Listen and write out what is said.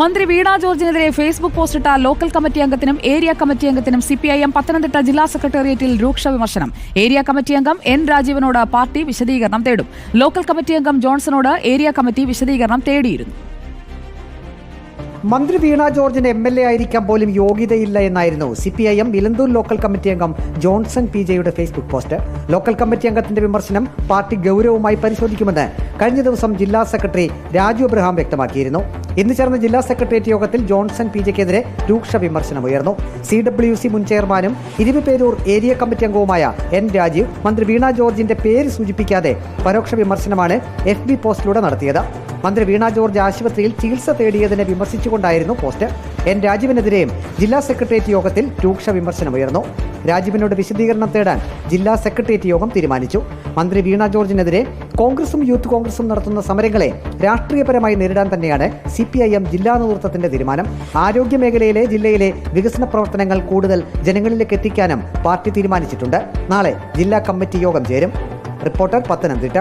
മന്ത്രി വീണ ജോർജിനെതിരെ ഫേസ്ബുക്ക് പോസ്റ്റിട്ട ലോക്കൽ കമ്മിറ്റി അംഗത്തിനും ഏരിയ കമ്മിറ്റി അംഗത്തിനും സിപിഐഎം പത്തനംതിട്ട ജില്ലാ സെക്രട്ടേറിയറ്റിൽ രൂക്ഷ വിമർശനം. ഏരിയ കമ്മിറ്റി അംഗം എൻ രാജീവനോട് പാർട്ടി വിശദീകരണം തേടും. ലോക്കൽ കമ്മിറ്റി അംഗം ജോൺസണോട് ഏരിയ കമ്മിറ്റി വിശദീകരണം തേടിയിരുന്നു. മന്ത്രി വീണ ജോർജിന് എം എൽ എ ആയിരിക്കാൻ പോലും യോഗ്യതയില്ല എന്നായിരുന്നു C P I M Elanthoor local committee അംഗം ജോൺസൺ പി ജെയുടെ ഫേസ്ബുക്ക് പോസ്റ്റ്. ലോക്കൽ കമ്മിറ്റി അംഗത്തിന്റെ വിമർശനം പാർട്ടി ഗൗരവമായി പരിശോധിക്കുമെന്ന് കഴിഞ്ഞ ദിവസം ജില്ലാ സെക്രട്ടറി രാജു അബ്രഹാം വ്യക്തമാക്കിയിരുന്നു. ഇന്ന് ചേർന്ന ജില്ലാ സെക്രട്ടേറിയറ്റ് യോഗത്തിൽ ജോൺസൺ പി ജെക്കെതിരെ രൂക്ഷ വിമർശനമുയർന്നു സി ഡബ്ല്യു സി മുൻ ചെയർമാനും ഇരുവിപേരൂർ ഏരിയ കമ്മിറ്റി അംഗവുമായ എൻ രാജീവ് മന്ത്രി വീണ ജോർജിന്റെ പേര് സൂചിപ്പിക്കാതെ പരോക്ഷ വിമർശനമാണ് എഫ് ബി പോസ്റ്റിലൂടെ നടത്തിയത്. മന്ത്രി വീണ ജോർജ് ആശുപത്രിയിൽ ചികിത്സ തേടിയതിനെ വിമർശിച്ചുകൊണ്ടായിരുന്നു പോസ്റ്റ്. എൻ രാജീവിനെതിരെയും ജില്ലാ സെക്രട്ടേറിയറ്റ് യോഗത്തിൽ രൂക്ഷ വിമർശനമുയർന്നു രാജീവിനോട് വിശദീകരണം തേടാൻ ജില്ലാ സെക്രട്ടേറിയറ്റ് യോഗം തീരുമാനിച്ചു. മന്ത്രി വീണ ജോർജിനെതിരെ കോൺഗ്രസും യൂത്ത് കോൺഗ്രസും നടത്തുന്ന സമരങ്ങളെ രാഷ്ട്രീയപരമായി നേരിടാൻ തന്നെയാണ് സി പി ഐ എം ജില്ലാ നേതൃത്വത്തിന്റെ തീരുമാനം. ആരോഗ്യ മേഖലയിലെ ജില്ലയിലെ വികസന പ്രവർത്തനങ്ങൾ കൂടുതൽ ജനങ്ങളിലേക്ക് എത്തിക്കാനും പാർട്ടി തീരുമാനിച്ചിട്ടുണ്ട്. നാളെ ജില്ലാ കമ്മിറ്റി യോഗം ചേരും. റിപ്പോർട്ടർ പത്തനംതിട്ട.